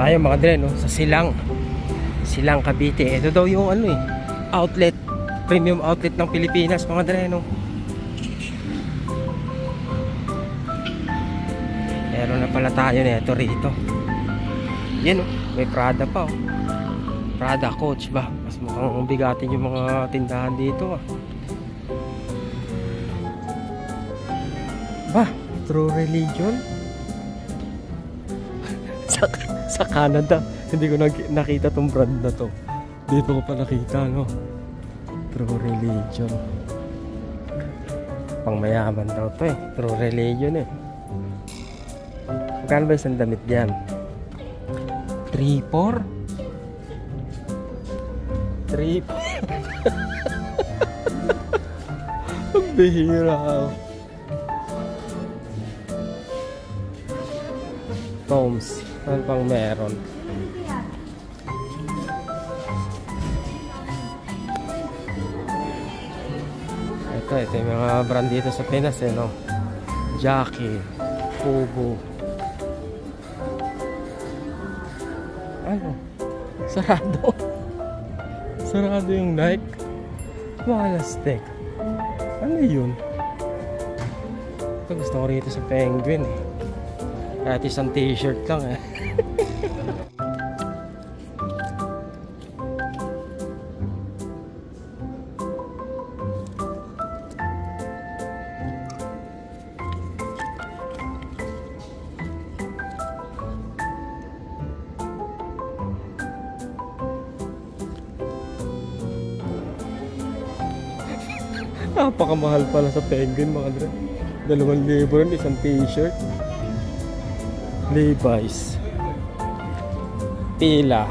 Tayo mga dre, no? Sa Silang. Silang Cavite. Ito daw yung ano eh, outlet, premium outlet ng Pilipinas mga dre, no? Meron na pala tayo nito rito. Yan oh, may Prada pa oh. Prada Coach ba? Mas mukhang bigatin yung mga tindahan dito ah. Ba, True Religion? Sa, sa Canada, hindi ko nakita tong brand na to. Dito ko pa nakita, no? True Religion. Pang mayaman daw to eh. True Religion eh. Magkano ba isang damit diyan? 3-4? 3 Ang bihira. Toms. Ano pang meron? Ito, ito yung mga brand dito sa Pinas eh, no? Jackie, Fubu. Ano? Sarado. Sarado yung Nike. Malastek. Ano yun? Ito gusto ko rito sa Penguin eh. Kahit isang t-shirt lang eh. Napakamahal pala sa Penguin mga dre. Dalawang libo rin isang t-shirt. Levi's. Pila.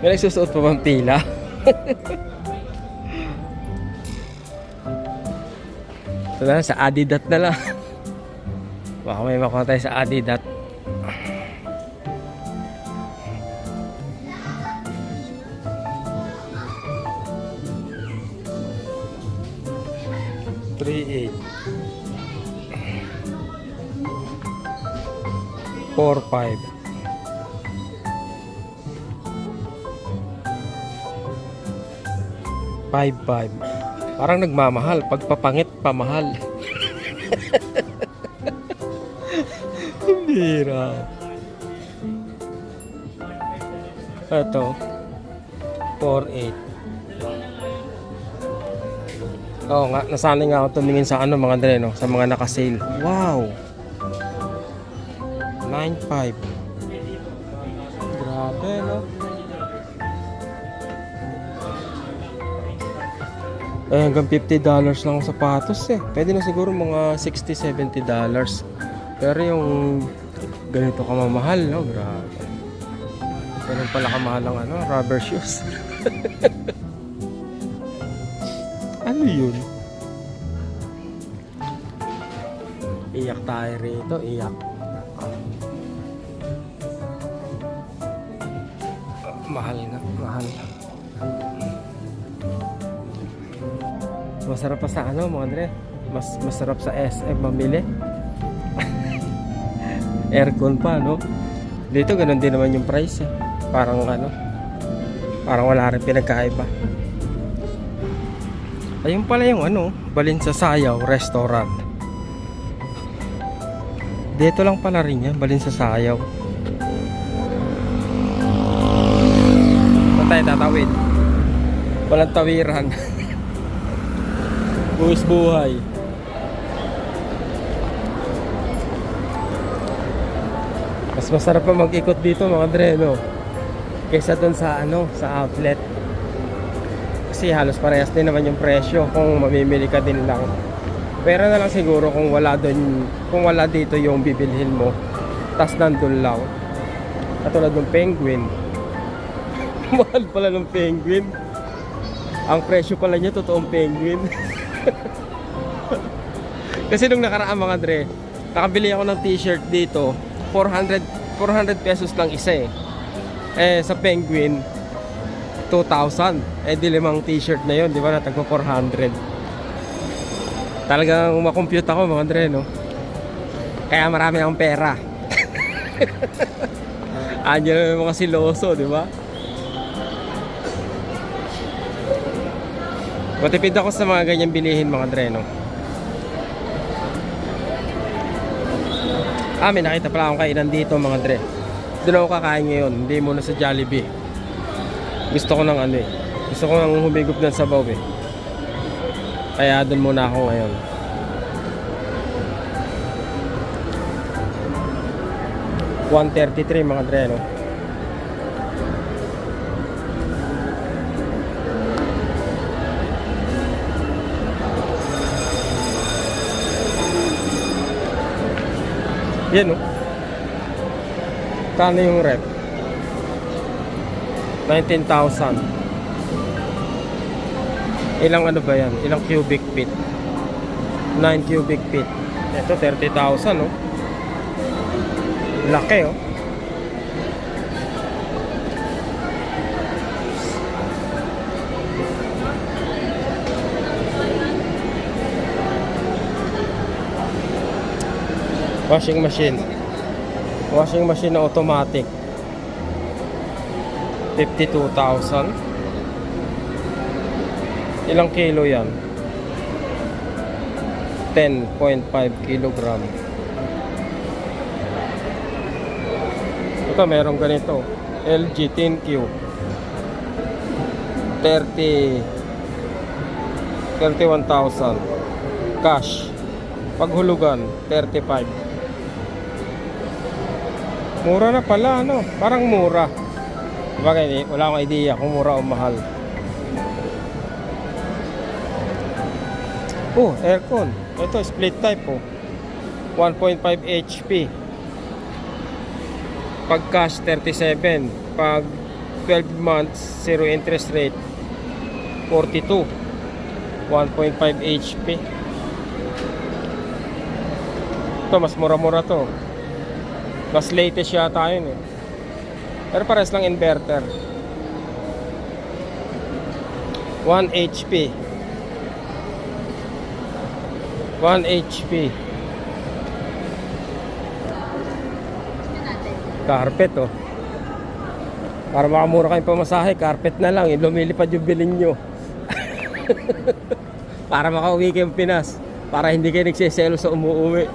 May nagsusuot pa bang pila? Ito na, sa Adidas na lang. Baka may makuha tayo sa Adidas. Three eight. Four five. Five five. Parang nagmamahal. Pagpapangit, pamahal. Bira. Ito. 4-8. Oo nga, nasanay nga ako tumingin sa ano mga dre, no? Sa mga naka-sale. Wow! 9.5 Grabe, no? Eh, hanggang 50 dollars lang ang sapatos eh. Pwede na siguro mga 60-70 dollars. Pero yung ganito kamamahal, no? Grabe. Ganun pala kamahal ang ano, rubber shoes. ano yun? Iyak tayo rito, iyak. Masarap pa sa ano, mga Andre? Mas masarap sa SM mamili. Aircon pa, no? Dito ganun din naman yung price eh. Parang ano, parang wala rin pinagkaiba. Ayun pala yung ano, Balin sa Sayaw Restaurant. Dito lang pala rin yan, Balin sa Sayaw. Saan tayo tatawid? Walang tawiran. Buwis buhay. Mas masarap pa mag-ikot dito mga dre, no? Kaysa dun sa ano, sa outlet. Kasi halos parehas din naman yung presyo kung mamimili ka din lang. Pero na lang siguro kung wala dun, kung wala dito yung bibilhin mo. Tas nandun lang. Katulad ng penguin. Mahal pala ng penguin. Ang presyo pala niya, totoong penguin. Kasi nung nakaraan mga dre, nakabili ako ng t-shirt dito, 400, 400 pesos lang isa eh. Eh, sa penguin, 2,000. Eh, di limang t-shirt na yon di ba? Natagpo 400. Talagang makompute ako mga dre, no? Kaya marami akong pera. Andiyan na yung mga siloso, di ba? Matipid ako sa mga ganyang bilihin mga dreno. Ah, nakita pala akong kainan dito mga dre. Doon ako kakain ngayon, hindi muna sa Jollibee. Gusto ko ng ano eh. Gusto ko nang humigop ng sabaw eh. Kaya doon muna ako ngayon. One thirty-three mga dre, no? Yan, no? Kano yung rep? 19,000. Ilang ano ba yan? Ilang cubic feet? 9 cubic feet. Ito, 30,000, no? Laki, oh. Washing machine. Washing machine na automatic. 52,000. Ilang kilo yan? 10.5 kilogram. Ito, merong ganito. LG 10Q. 30 31,000. Cash. Paghulugan, 35. Mura na pala, ano? Parang mura. Bagay, wala akong idea kung mura o mahal. Oh, aircon. Ito, split type oh. 1.5 HP. Pag cash, 37. Pag 12 months, zero interest rate, 42. 1.5 HP. Ito, mas mura-mura to. Mas latest yata yun eh. Pero pares lang inverter. 1 HP. 1 HP. Carpet oh. Para makamura kayong pamasahe, carpet na lang. eh. Lumilipad yung bilin nyo. Para makauwi kayong Pinas. Para hindi kayo nagsiselo sa umuwi.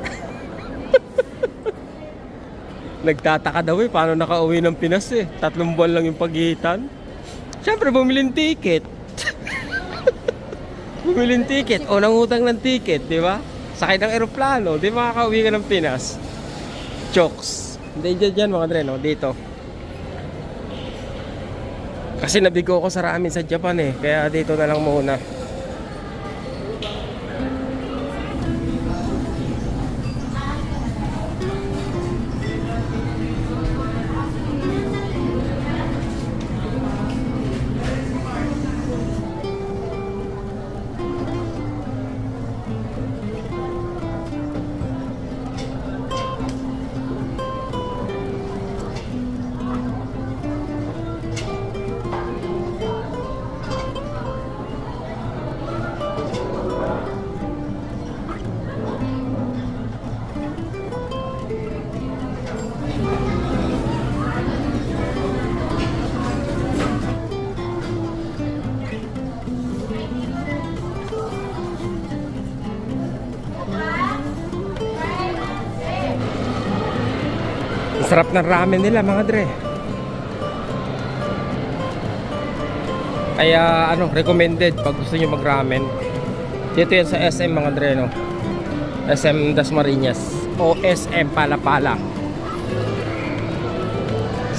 Nagtataka daw eh, paano nakauwi ng Pinas eh. Tatlong buwan lang yung pagitan. Siyempre, bumili ng ticket. bumili ng ticket. O nangutang ng ticket, di ba? Sakay ng eroplano, di makakauwi ka ng Pinas. Chokes. Hindi dyan dyan mga dre, no? Dito. Kasi nabigo ko sa ramen sa Japan eh. Kaya dito na lang muna. Sarap ng ramen nila mga dre. Kaya ano, recommended pag gusto niyo mag-ramen. Dito yan sa SM mga dre no. SM Dasmariñas o SM Palapala.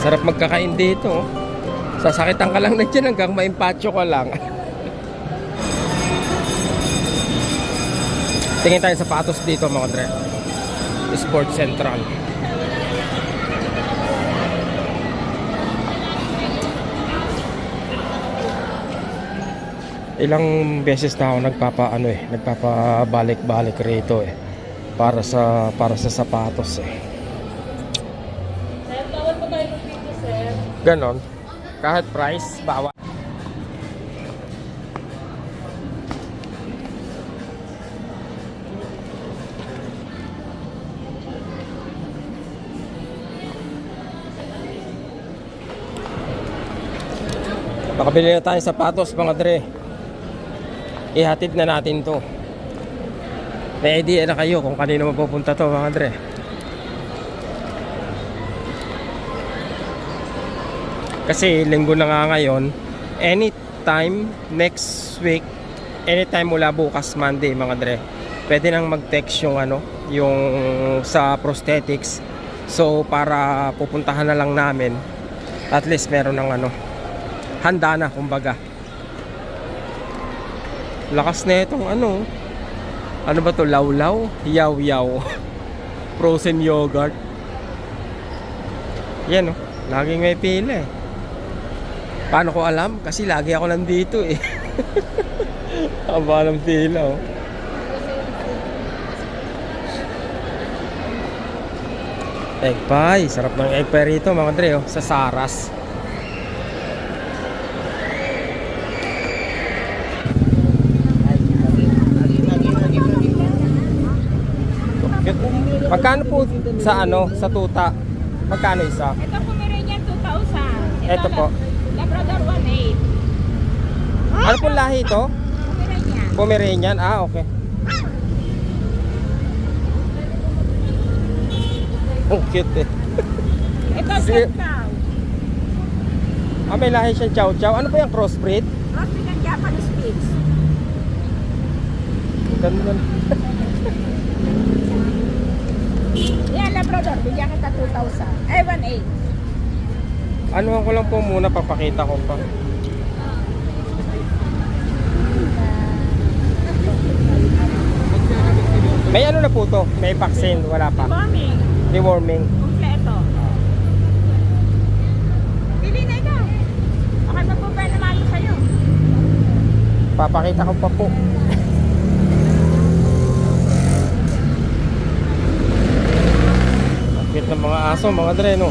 Sarap magkakain dito. oh. Sasakitan ka lang na dyan hanggang maimpacho ka lang. Tingin tayo sa patos dito mga dre. Sports Central. ilang beses na ako nagpapaano eh, nagpapabalik-balik rito eh para sa para sa sapatos eh. Sir, bawal pa tayo dito, sir. Ganon. Kahit price, bawal. Nakabili na tayo sapatos mga dre. Ihatid na natin to. May idea na kayo kung kanino mapupunta to mga dre. Kasi linggo na nga ngayon, anytime next week, anytime mula bukas Monday mga dre, pwede nang mag-text yung ano, yung sa prosthetics. So para pupuntahan na lang namin, at least meron ng ano, handa na kumbaga. Lakas na itong ano, ano ba to, lawlaw? Yaw-yaw. Frozen yogurt. Yan oh, laging may pila eh. Paano ko alam? Kasi lagi ako nandito eh. Haba ng pila oh. Egg pie. Sarap ng egg pie rito mga dre oh, sa Saras. Cute. Magkano po sa ano, sa tuta? Magkano isa? Ito Pomeranian 2,000. Ito po. Labrador 1,800. Ano po lahi ito? Pomeranian. Pomeranian? Ah, okay. Ang cute eh. Ito Sige. Jet Cow. Ah, may lahi siyang chow chow. Ano po yung crossbreed? Crossbreed ng Japanese Spitz. Ganda. Labrador. Bigyan kita 2,000. Ay, 1,800. Ano ko lang po muna papakita ko pa. May ano na po to? May vaccine? Wala pa. Bombing. Deworming. Kompleto. Pili na ikaw. Okay ba naman sa'yo? Papakita ko pa po. Cute ng mga aso, mga dre, no?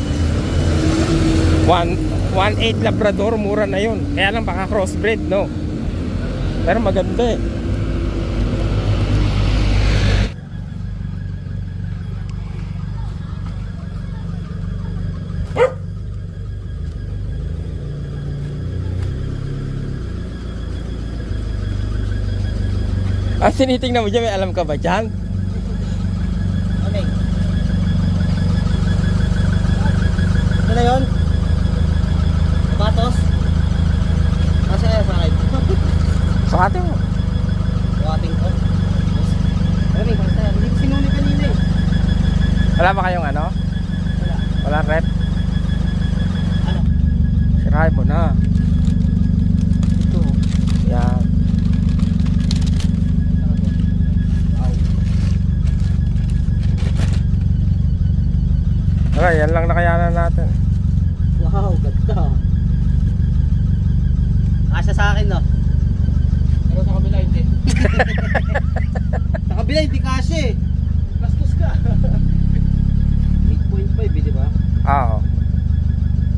1.8 Labrador, mura na yun. Kaya lang baka crossbreed, no? Pero maganda eh. Ah, tinitingnan mo dyan, may alam ka ba dyan? Ano eh? Ito na yun? Patos? Kasi ayaw sa akin. Sa atin mo. Buhating ko. Pero may basta. Hindi ko sinuli kanina eh. Wala ba kayong ano? Wala. Wala rep? Ano? Sirahin mo na. Ito. Yan. Okay, yan lang nakayanan natin. Wow, ganda. Kasya sa akin no? Pero sa kabila hindi. sa kabila hindi kasya eh. Bastos ka. 8.5 eh, di ba? Oo.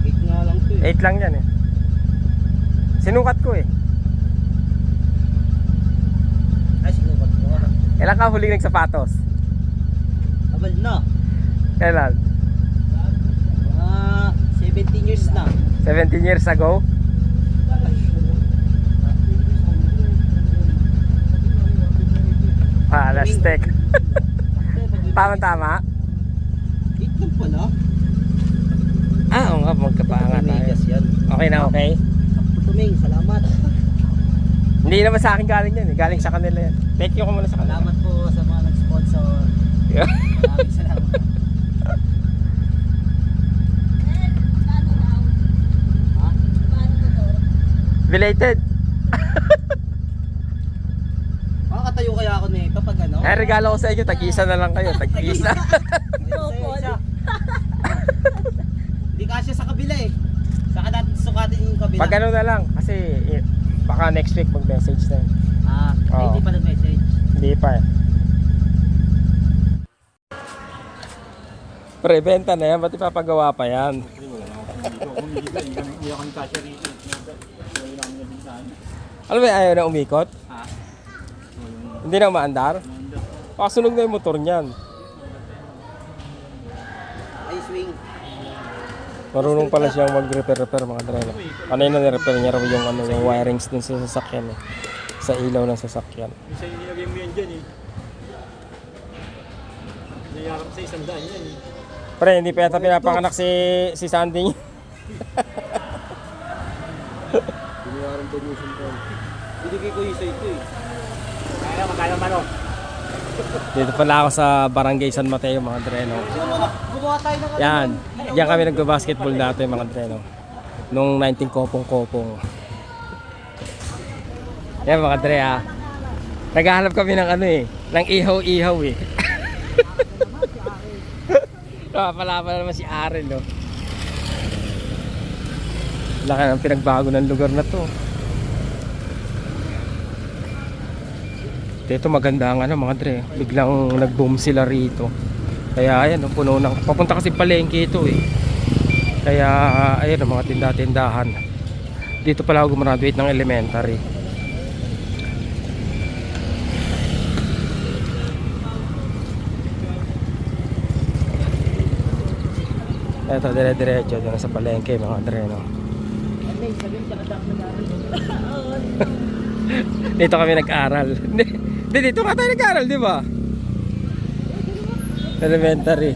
8 nga lang to eh. 8 lang yan eh. Sinukat ko eh. Ay, sinukat ko. Kailan ka huling nagsapatos? Abal na. Kailan? Mga 17 years na. 17 years ago? Ah, lastek. Tama-tama? 8 lang pala. Ah, oo nga, magkapaangat tayo. Yan. Okay na, okay? Tuming, salamat. Hindi naman sa akin galing yan eh. Galing sa kanila yan. Thank you ko muna sa kanila. Salamat po sa mga nag-sponsor. Maraming salamat. Ha? Makakatayo kaya ako nito pag ano? Eh, regalo ko sa inyo. Tag-isa na lang kayo. Tag-isa. Isa. Hindi kasya sa kabila eh. Saka natin sukatin yung kabila. Pag ano na lang. Kasi eh, baka next week mag-message na yun. Ah, ay, Oo. hindi pa nag-message. Hindi pa eh. Pre, benta na yan. Ba't ipapagawa pa yan? Alam mo, ayaw na umikot? Hindi na umaandar? Pakasunog na yung motor niyan. Ay, swing. Marunong pala siyang mag-repair-repair mga dre. no? Kanina ni-repair niya raw yung, ano, yung wirings dun sa sasakyan eh. Sa ilaw ng sasakyan. Isa yung nilagay mo yan dyan eh. Nayarap sa isang daan yan eh. Pre, hindi pa yata pinapanganak si, si Sandy niya. Binayaran ko yung sumpon. Binigay ko yung sa ito eh. Kaya magkano man oh. Dito pala ako sa Barangay San Mateo mga dre. No? Gumawa tayo ng Yan. Diyan kami nagbabasketball dati mga dre. No? Nung 19 kopong-kopong. Yan mga dre ha. Naghahanap kami ng ano eh. Ng ihaw-ihaw eh. Ah, pala pala naman si Aren no. Laki ng pinagbago ng lugar na to. Dito maganda ang ano mga dre. Biglang nag-boom sila rito. Kaya ayan, no, puno ng papunta kasi palengke ito eh. Kaya ayan mga tinda-tindahan. Dito pala ako gumraduate ng elementary. Ito dire-diretso dyan sa palengke mga dre no. dito kami nag-aral. Dito nga tayo nag-aral, di ba? Elementary.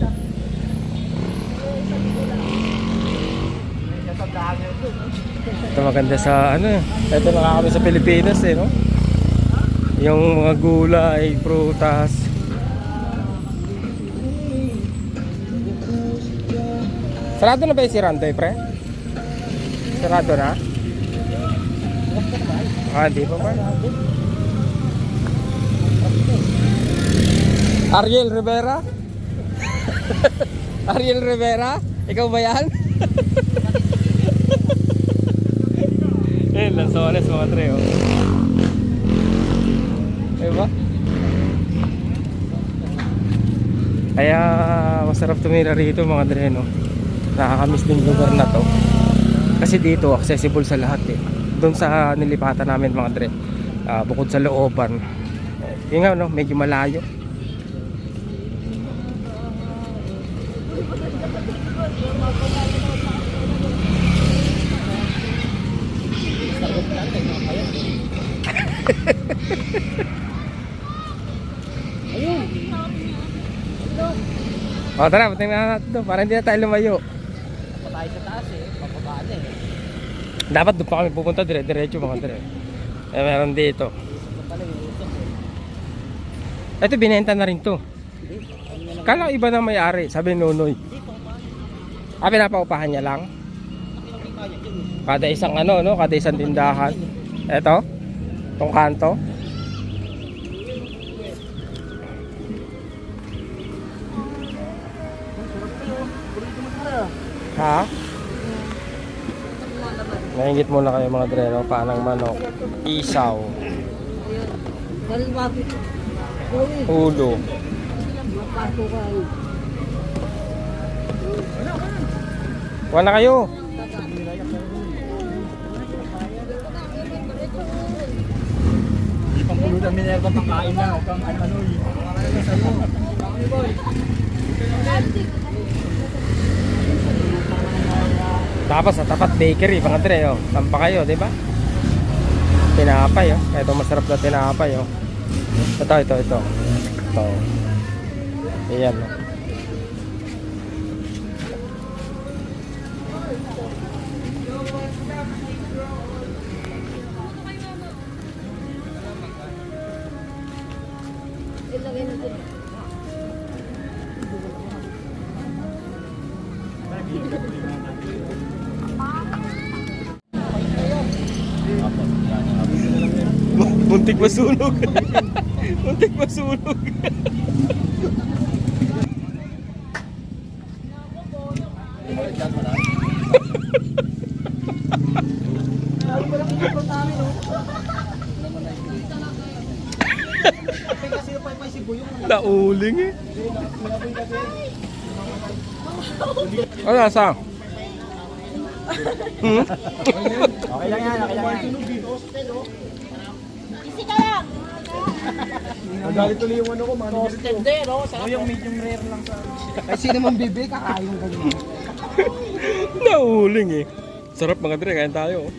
Ito maganda sa ano, ito na kami sa Pilipinas eh, no? Yung mga gulay, prutas. Sarado na ba yung si Randoy, pre? Sarado na? Ah, di pa ba? Ariel Rivera? Ariel Rivera? Ikaw ba yan? Eh, lansones mga tre, oh. Diba? Kaya masarap tumira rito mga dre, no? Nakakamiss din yung lugar na to. Kasi dito, accessible sa lahat eh. Doon sa nilipatan namin mga dre, ah, bukod sa looban, yun nga, no? Medyo malayo. O tara, tingnan natin to para hindi na tayo lumayo. Pa sa taas eh. Papabaan eh. Dapat doon pa kami pupunta dire-diretso mga dire. Eh meron dito. Ito. Ito binenta na rin to. Kala iba na may-ari, sabi ni Nonoy. Ah, pinapaupahan niya lang. Kada isang ano, no? Kada isang tindahan. Eto, tong kanto. Ha? Naingit muna kayo mga dreno, paanang manok, isaw, ulo. Kuha na kayo. Hindi pang ng Minerva pangkain na. Huwag kang ano ano eh. Tapos sa tapat bakery, mga dre, oh. Tampa kayo, di ba? Tinapay, oh. Ito masarap na tinapay, oh. Ito, ito, ito. Ito. Ayan, oh. Muntik masunog. Muntik masunog. Nauling eh. Ano nasa? Hmm? Okay lang yan, okay lang yan. Ka lang. Nagalit tuloy yung ano ko, manager ko. Tender oh. Sarap. yung medium rare lang sa Ay sino man bibig kakain ganyan. Nauhuling eh. Sarap mga dre, kain tayo. oh.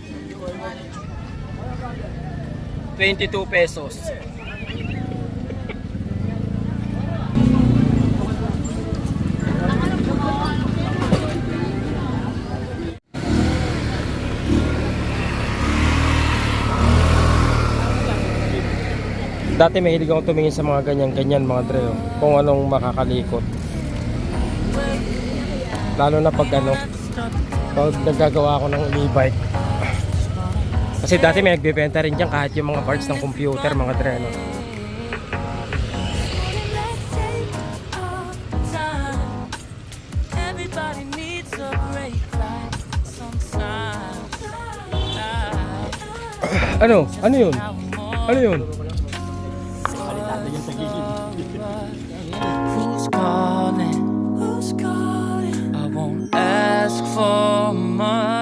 22 pesos. Dati mahilig akong tumingin sa mga ganyan-ganyan mga dre. oh. Kung anong makakalikot. Lalo na pag ano, pag naggagawa ako ng e-bike. Kasi dati may nagbebenta rin dyan kahit yung mga parts ng computer, mga dre. No? Ano? Ano yun? Ano yun? for my